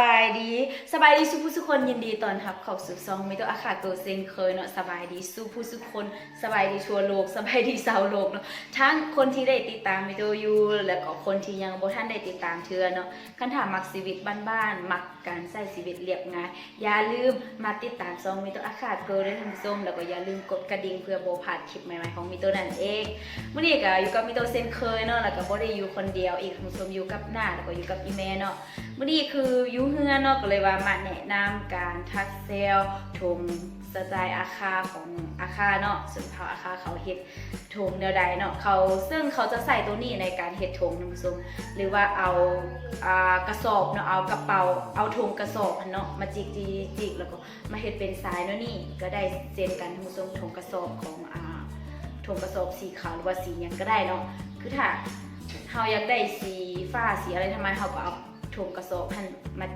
บายดี สบายดีสุผู้สุคนยินดีตอนรับข้าสู่ซองมิโตอาคาโตเซนเคยเนาะสบายดีสุผู้สุคน สบายดีทั่วโลก สบายดีชาวโลกเนาะทั้งคนที่ได้ติดตามมิโตอยู่แล้วก็คนที่ยังบ่ทันได้ติดตามเทื่อเนาะคันถามมักชีวิตบ้านๆมักการใช้ชีวิตเรียบง่ายอย่าลืมมาติดตามซองมิโตอาคาโตด้วยท่านผู้มแล้วก็อย่าลืมกดกระดิ่งเพื่อบ่พาดคลิปใหม่ๆของมิโตนั่นเองมื้อนี้ก็อยู่กับมิโตเซนเคยเนาะแล้วก็บ่ได้อยู่คนเดียวอีกท่านผู้มอยู่กับหน้าแล้วก็อยู่กับอีแม่เนาะเมื่อนี้คืออยูู่เฮือเนาะก็เลยว่ามาแนะนำการทักเซลทงสไตล์อาคาของอาคาเนาะส่วนเขาอาคาเขาเฮ็ดทงแนวใดเนาะเขาซึ่งเขาจะใส่ตัวนี้ในการเฮ็ดทงท่านผู้ชมหรือว่าเอาอ่ากระสอบเนาะเอากระเป๋าเอาทงกระสอบเนาะมาจิกจิกจิกแล้วก็มาเฮ็ดเป็นสายเนาะนี่ก็ได้เจนกันท่านผู้ชมทงกระสอบของอ่าทงกระสอบสีขาวหรือว่าสีหยังก็ได้เนาะคือถ้าเราอยากได้สีฟ้าสีอะไรทำไมเราก็เอา ถงกระสอบพันมา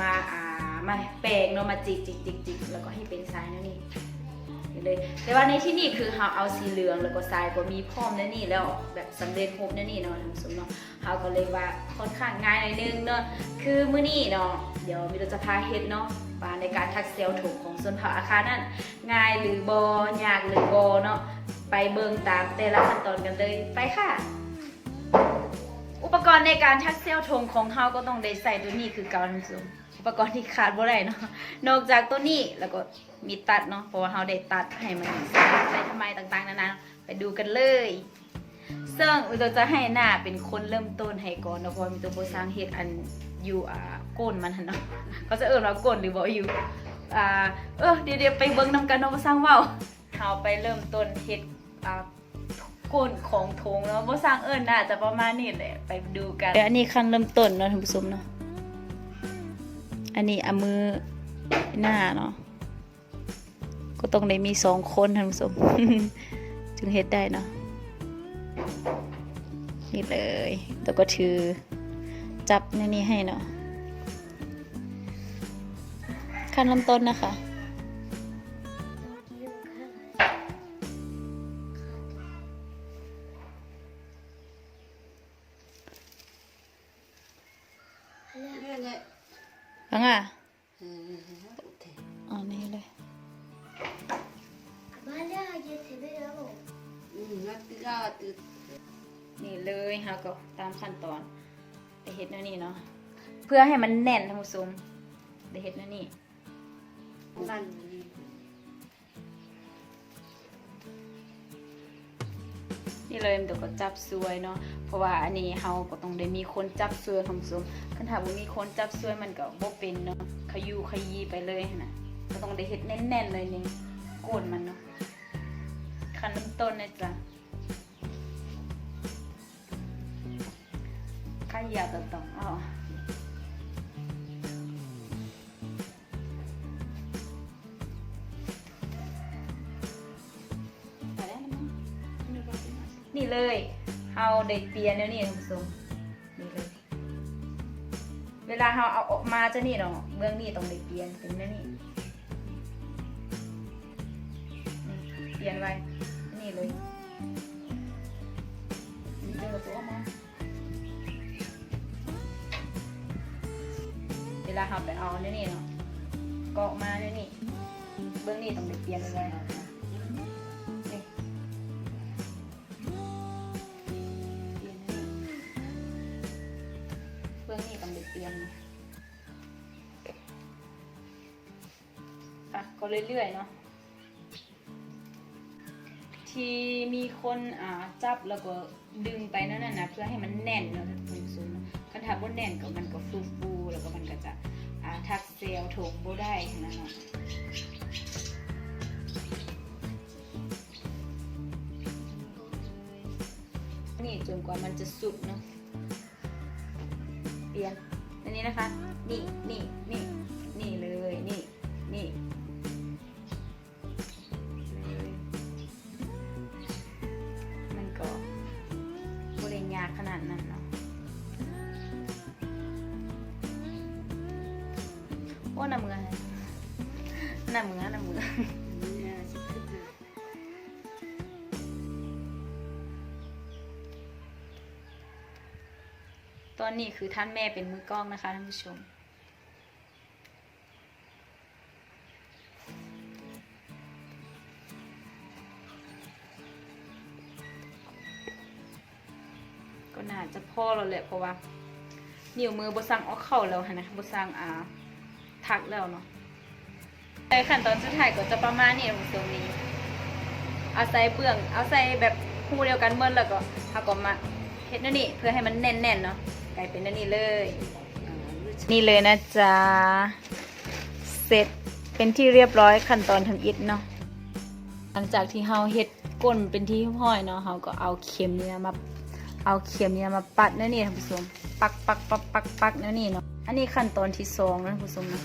มาอ่ามาแปลงเนาะมาจิกจิกจิกจิกแล้วก็ให้เป็นทรายนั่นนี่นี่เลยแต่ว่าในที่นี่คือเราเอาสีเหลืองแล้วก็ทรายก็มีพร้อมนั่นนี่แล้วแบบสำเร็จรูปนั่นนี่เนาะท่านผู้ชมเนาะเราก็เลยว่าค่อนข้างง่ายหน่อยนึงเนาะคือมื้อนี้เนาะเดี๋ยวมีเรจะพาเฮ็ดเนาะว่าในการทักเซลถุงของส่วนเผาอาคารนั้นง่ายหรือบ่ยากหรือบ่เนาะไปเบิ่งตามแต่ละขั้นตอนกันเลยไปค่ะ อุปกรณ์ในการชักเซลล์ธงของเฮาก็ต้องได้ใส่ตัวนี้คือเกาท่านผู้ชมอุปกรณ์ที่ขาดบ่ได้เนาะนอกจากตัวนี้แล้วก็มีตัดเนาะเพราะว่าเฮาได้ตัดให้มันใส่ทำไมต่างๆนานาไปดูกันเลยซึ่งอุตจะให้หน้าเป็นคนเริ่มต้นให้ก่อนเนาะเพราะมีตัวโปรสร้างเฮ็ดอันอยู่อ่าก้นมันหั่นเนาะเขาจะเอิ้นว่าก้นหรือบ่อยู่อ่าเออเดี๋ยวๆไปเบิ่งนำกันเนาะบ่สร้างเว้าเฮาไปเริ่มต้นเฮ็ดอ่า ก้นของทงเนาะบ่สร้างเอิ้นน่าจะประมาณนี้แหละไปดูกันอันนี้ขั้นเริ่มต้นเนาะท่านผู้ชมเนาะอันนี้เอามือหน้าเนาะก็ต้องได้มีสองคนท่านผู้ชมจึงเฮ็ดได้เนาะนี่เลยแล้วก็ถือจับในนี้ให้เนาะขั้นเริ่มต้นนะคะ ก็ตนี่เลยค่ะก็ตามขั้นตอนไปเฮ็ดแนวนี่เนาะเพื่อให้มันแน่นท่านผู้ชมได้เฮ็ดแนวนี่นั่นนี่เลยมันเดี๋ยวก็จับซวยเนาะ เพราะว่าอันนี้เฮาก็ต้องได้มีคนจับซวยท่านผู้ชมคันถ้าบ่มีคนจับซวยมันก็บ่เป็นเนาะ ขยูขยีไปเลยนะก็ต้องได้เฮ็ดแน่นๆเลยนี่โกนมันเนาะ ขั้นต้นนะจ๊ะ ขยะต่อๆอ๋อนี่เลยเอาได้เปียนแล้วนี่ท่านผู้ชมนี่เลย เวลาเราเอาออกมาจะนี่เนาะเบื้องนี้ต้องได้เปียนเป็นนั่นนี่นี่เปลี่ยนไว้ ลาเราไปเอาเนี่ยนี่เนาะกอกมาเนี่ยนี่เบื้องนี้ต้องได้เปลี่ยนไว้เนาะนี่เปลี่ยเบื้องนี้ต้องได้เปลี่ยนอะก็เรื่อยๆเนาะที่มีคนอ่าจับแล้วก็ดึงไปนั่นน่ะนะเพื่อให้มันแน่นเนาะท่านผู้ชม เนาะคันถ้าบ่แน่นก็มันก็ฟูฟูแล้วก็มันก็จะทักเซลถงบ่ได้นะเนาะนี่จนกว่ามันจะสุดเนาะเปลี่ยนอันนี้นะคะ นี่นี่นี่นี่เลย นี่นี่ โอ้หน้ามือหน้ามือหน้ามือตอนนี้คือท่านแม่เป็นมือกล้องนะคะท่านผู้ชม ก็น่าจะพ่อเราแหละเพราะว่า นิ้วมือบสั่งออกเข่าแล้วนะบสั่งอ่า ทักแล้วเนาะในขั้นตอนสุดท้ายก็จะประมาณนี้ตรงนี้ เอาใส่เปลือง เอาใส่แบบคู่เดียวกันเมื่อแล้วก็เอาก็มาเฮ็ดนั่นนี่เพื่อให้มันแน่นๆเนาะกลายเป็นนั่นนี่เลย นี่เลยนะจ๊ะ เสร็จเป็นที่เรียบร้อยขั้นตอนทำอิฐเนาะ หลังจากที่เฮาเฮ็ดก้นเป็นที่ห้อยเนาะเฮาก็เอาเข็มเนี่ยมา เอาเข็มเนี่ยมาปัดนั่นนี่ท่านผู้ชมปักปักปักปักปักนั่นนี่เนาะ อันนี้ขั้นตอนที่สองนะคุณสมนะ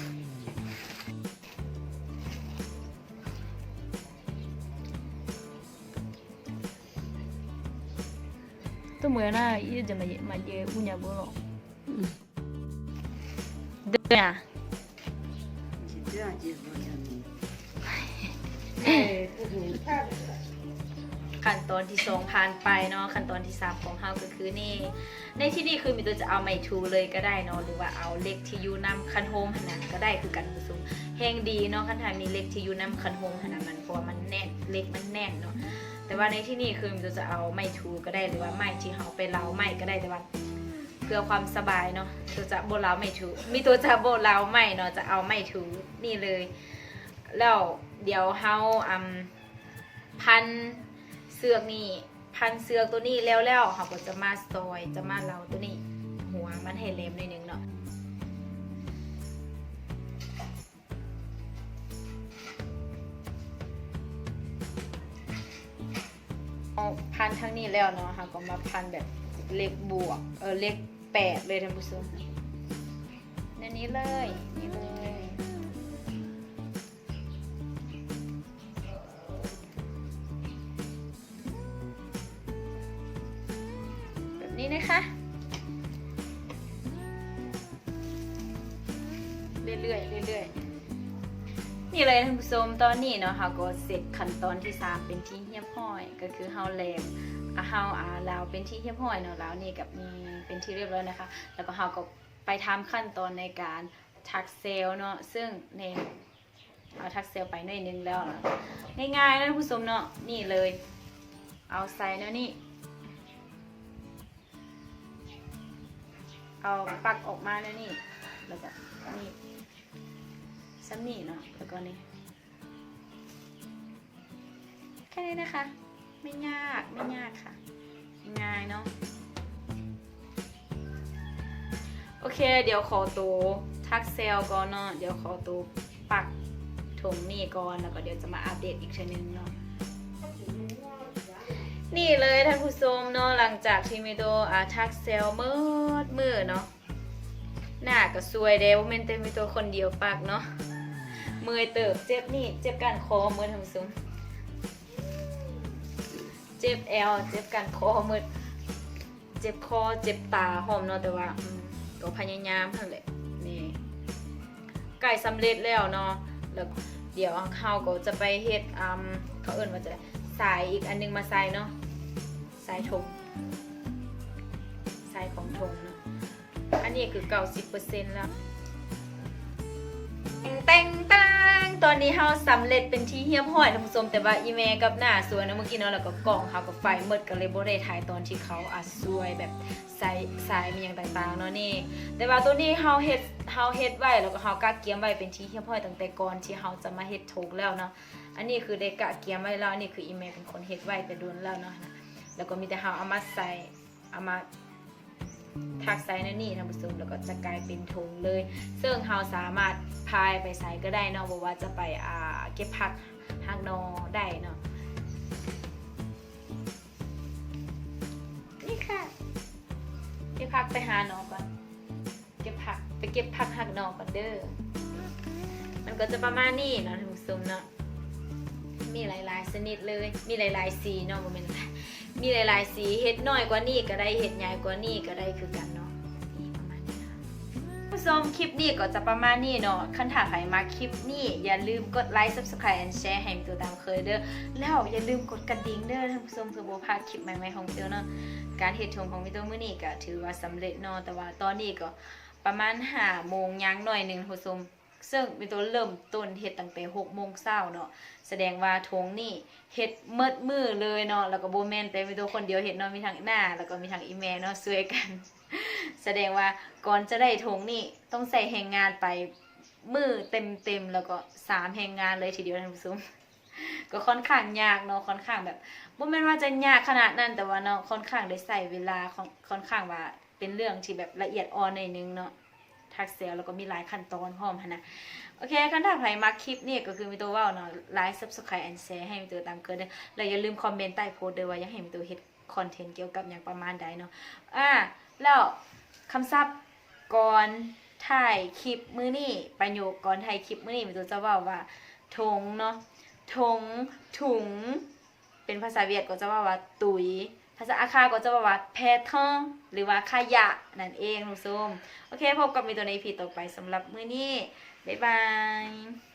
ตัวเมือนน่ายี่จะมาเยมาเยอุญญาบุโรเดือนเดือนเดือน ขั้นตอนที่สองผ่านไปเนาะขั้นตอนที่สามของเฮาก็คือนี่ ในที่นี่คือมีตัวจะเอาไม้ทูเลยก็ได้เนาะหรือว่าเอาเล็กที่อยู่นำคันโฮมขนาดก็ได้คือกันผู้ชมแห้งดีเนาะคันถามีเล็กที่อยู่นำคันโฮมขนาดมันเพราะมันแน่นเล็กมันแน่นเนาะแต่ว่าในที่นี่คือมีตัวจะเอาไม้ทูก็ได้หรือว่าไม้ที่เฮาไปเล้าไม้ก็ได้แต่ว่าเพื่อความสบายเนาะตัวจะโบเล้าไม้ทูมีตัวจะโบเล้าไม้เนาะจะเอาไม้ทูนี่เลย แล้วเดี๋ยวเฮาอืมพัน สือกนี่พันเสือกตัวนี้แล้วแล้วเฮาก็จะมาซอยจะมาเล้าตัวนี้ หัวมันให้เล็มนิดนึงเนาะพันทั้งนี้แล้วเนาะค่ะก็มาพันแบบเลขบวก เออเลขแปดเลยท่านผู้ชมในนี้เลยนี่เลย นี้นะคะเรื่อยๆเรื่อยๆนี่เลยท่านผู้ชมตอนนี้เนาะเฮาก็เสร็จขั้นตอนที่สามเป็นที่เฮียบห้อยก็คือเฮาแลมเฮาอาลาวเป็นที่เฮียบห้อยเนาะลาวนี่กับนี่เป็นที่เรียบร้อยนะคะ แล้วก็เฮาก็ไปทำขั้นตอนในการทักเซลเนาะซึ่งในเอาทักเซลไปหน่อยนึงแล้วง่ายๆนะท่านผู้ชมเนาะนี่เลย เอาใส่เนาะนี่ เอาปลักออกมาแล้วนี่ แล้วก็นี่ซ้ำนี่เนาะแล้วก็นี่แค่นี้นะคะ ไม่ยากไม่ยากค่ะ ง่ายเนาะโอเค เดี๋ยวขอตัวทักเซลก่อนเนาะเดี๋ยวขอตัวปักถุงนี่ก่อนแล้วก็เดี๋ยวจะมาอัปเดตอีกทีนึงเนาะ นี่เลยท่านผู้ชมเนาะหลังจากที่มีตัวอาทักเซลเมื่อมือเนาะหน้าก็สวยเด้ว่าเป็นแต่มีตัวคนเดียวปากเนาะเมื่อยเติบเจ็บนี่เจ็บการคอมือท่านผู้ชมเจ็บแอลเจ็บการคอมือเจ็บคอเจ็บตาหอมเนาะแต่ว่าก็พยายามทั้งแหละนี่ใกล้สำเร็จแล้วเนาะแล้วเดี๋ยวเขาก็จะไปเฮ็ดอืมเขาเอิ่นว่าจะ สายอีกอันนึงมาใส่เนาะสายธงสายของธงเนาะอันนี้คือ90%แล้วแต่งตังตอนนี้เฮาสำเร็จเป็นที่เฮียบห้อยท่านผู้ชมแต่ว่าอีเมกับหน้าสวยนะเมื่อกี้เนาะแล้วก็กล่องเขากับไฟเมืดก็เลยบ่ได้ถ่ายตอนที่เขาอะสวยแบบใส่สายมีอย่างต่างๆเนาะนี่ แต่ว่าตัวนี้เฮาเฮ็ดเฮาเฮ็ดไว้แล้วก็เฮากะเกียมไว้เป็นที่เฮียบห้อยตั้งแต่ก่อนที่เฮาจะมาเฮ็ดธงแล้วเนาะ อันนี้คือได้กะเกียมไว้แล้วอันนี้คืออีเมลเป็นคนเฮ็ดไว้แต่โดนแล้วเนาะแล้วก็มีแต่เฮาเอามาใส่เอามาทักใส่ในนี่ท่านผู้ชมแล้วก็จะกลายเป็นธงเลย ซึ่งเฮาสามารถพายไปใส่ก็ได้เนาะบอกว่าจะไปอ่าเก็บผักหักนอได้เนาะนี่ค่ะเก็บผักไปหาหนอก่อนเก็บผักไปเก็บผักหักนอก่อนเด้อมันก็จะประมาณนี้เนาะท่านผู้ชมเนาะ มีหลายๆชนิดเลย มีหลายๆสีเนาะบ่แม่นมีหลายๆสีเฮ็ดน้อยกว่านี้ก็ได้เฮ็ดใหญ่กว่านี้ก็ได้คือกันเนาะประมาณนี้ค่ะผู้ชมคลิปนี้ก็จะประมาณนี้เนาะคันถ้าใครมาคลิปนี้อย่าลืมกดไลค์ Subscribe and Share ให้มีตัวตามเคยเด้อแล้วอย่าลืมกดกระดิ่งเด้อท่านผู้ชมเพื่อบ่พลาดคลิปใหม่ๆของเตียวเนาะการเฮ็ดชมของมีตัวมื้อนี้ก็ถือว่าสำเร็จเนาะแต่ว่าตอนนี้ก็ประมาณ5โมงยังหน่อยหนึงท่านผู้ชม ซึ่งมีตัวเริ่มต้นเฮ็ดตั้งแต่6โมงเช้าเนาะแสดงว่าทงนี่เฮ็ดเมิดมือเลยเนาะแล้วก็บ่แมนแต่มีตัวคนเดียวเฮ็ดเนาะมีทั้งหน้า แล้วก็มีทั้งอีแม่เนาะช่วยกัน แสดงว่าก่อนจะได้ทงนี่ต้องใส่แรงงานไปมือเต็มๆแล้วก็สามแรงงานเลยทีเดียวท่านผู้ชมก็ค่อนข้างยากเนาะค่อนข้างแบบบ่แม่นว่าจะยากขนาดนั้นแต่ว่าเนาะค่อนข้างได้ใส่เวลาค่อนค่อนข้างว่าเป็นเรื่องที่แบบละเอียดอ่อนหน่อยนึงเนาะ ทักเซลแล้วก็มีหลายขั้นตอนพร้อมนะโอเคคันถ้าใครมาคลิปนี่ก็คือมีตัวว้าเนาะไลค์ Subscribe and Share ให้มีตัวตามเกินเแล้วอย่าลืมคอมเมนต์ใต้โพสต์ด้วยว่าอยากให้มีตัวเฮ็ดคอนเทนต์เกี่ยวกับอย่างประมาณใดเนาะอ่าแล้วคำศัพท์ก่อนถ่ายคลิปมื้อนี้ประโยคก่อนถ่ายคลิปมื้อนี้มีตัวจะว้าว่าทงเนาะทงถุง เป็นภาษาเวียดก็จะว่าว่าตุยภาษาอาคาก็จะว่าว่าแพทองหรือว่าขยะนั่นเองลูกซุมโอเค พบกับมีตัวในพีต่อไปสำหรับมื้อนี้ บ๊ายบาย